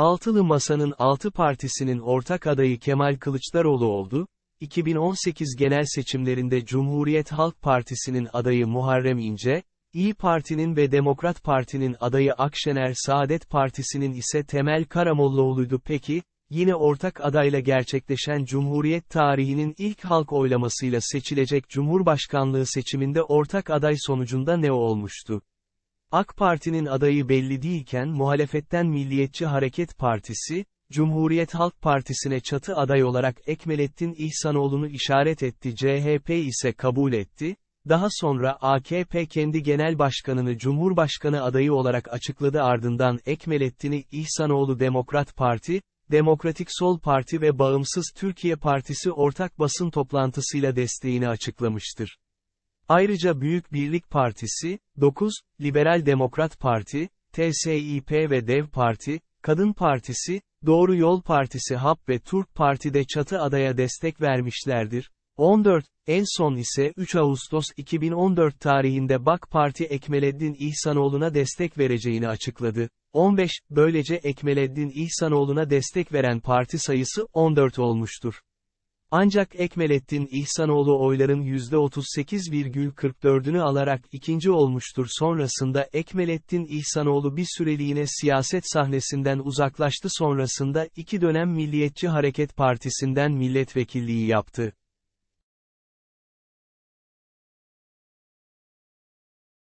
Altılı Masa'nın altı partisinin ortak adayı Kemal Kılıçdaroğlu oldu, 2018 genel seçimlerinde Cumhuriyet Halk Partisi'nin adayı Muharrem İnce, İyi Parti'nin ve Demokrat Parti'nin adayı Akşener Saadet Partisi'nin ise Temel Karamollaoğlu'ydu peki, yine ortak adayla gerçekleşen Cumhuriyet tarihinin ilk halk oylamasıyla seçilecek Cumhurbaşkanlığı seçiminde ortak aday sonucunda ne olmuştu? AK Parti'nin adayı belli değilken muhalefetten Milliyetçi Hareket Partisi, Cumhuriyet Halk Partisi'ne çatı aday olarak Ekmelettin İhsanoğlu'nu işaret etti CHP ise kabul etti, daha sonra AKP kendi genel başkanını Cumhurbaşkanı adayı olarak açıkladı ardından Ekmelettin'i İhsanoğlu Demokrat Parti, Demokratik Sol Parti ve Bağımsız Türkiye Partisi ortak basın toplantısıyla desteğini açıklamıştır. Ayrıca Büyük Birlik Partisi, 9, Liberal Demokrat Parti, TSİP ve Dev Parti, Kadın Partisi, Doğru Yol Partisi HAP ve Türk Parti de çatı adaya destek vermişlerdir. 14, en son ise 3 Ağustos 2014 tarihinde BAK Parti Ekmeleddin İhsanoğlu'na destek vereceğini açıkladı. 15, böylece Ekmeleddin İhsanoğlu'na destek veren parti sayısı 14 olmuştur. Ancak Ekmelettin İhsanoğlu oyların %38,44'ünü alarak ikinci olmuştur sonrasında Ekmelettin İhsanoğlu bir süreliğine siyaset sahnesinden uzaklaştı sonrasında iki dönem Milliyetçi Hareket Partisi'nden milletvekilliği yaptı.